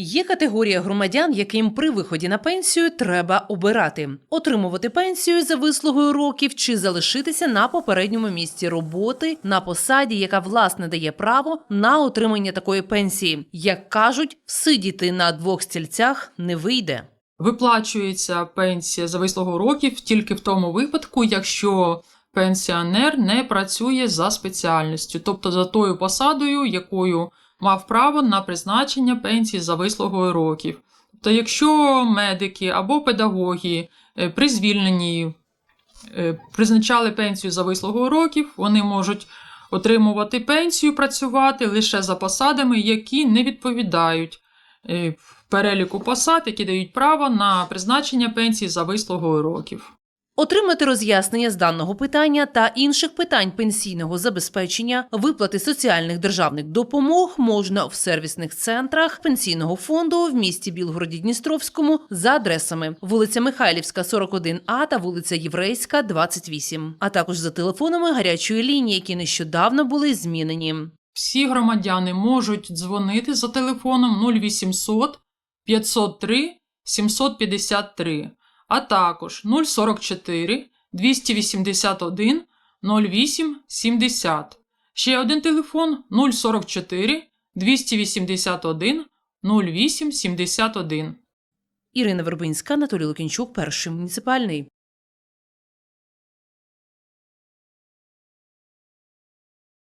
Є категорія громадян, яким при виході на пенсію треба обирати отримувати пенсію за вислугою років чи залишитися на попередньому місці роботи на посаді, яка власне дає право на отримання такої пенсії. Як кажуть, всидіти на двох стільцях не вийде. Виплачується пенсія за вислугу років тільки в тому випадку, якщо пенсіонер не працює за спеціальністю, тобто за тою посадою, якою мав право на призначення пенсії за вислугою років. Тобто, якщо медики або педагоги е, при звільненні е, призначали пенсію за вислугою років, вони можуть отримувати пенсію, працювати лише за посадами, які не відповідають е, переліку посад, які дають право на призначення пенсії за вислугою років. Отримати роз'яснення з даного питання та інших питань пенсійного забезпечення, виплати соціальних державних допомог можна в сервісних центрах пенсійного фонду в місті Білгороді Дністровському за адресами вулиця Михайлівська, 41А та вулиця Єврейська, 28, а також за телефонами гарячої лінії, які нещодавно були змінені. Всі громадяни можуть дзвонити за телефоном 0800 503 753, а також 044 281 08 70. Ще один телефон 044 281 08 71. Ірина Вербинська, Анатолій Лукінчук, перший муніципальний.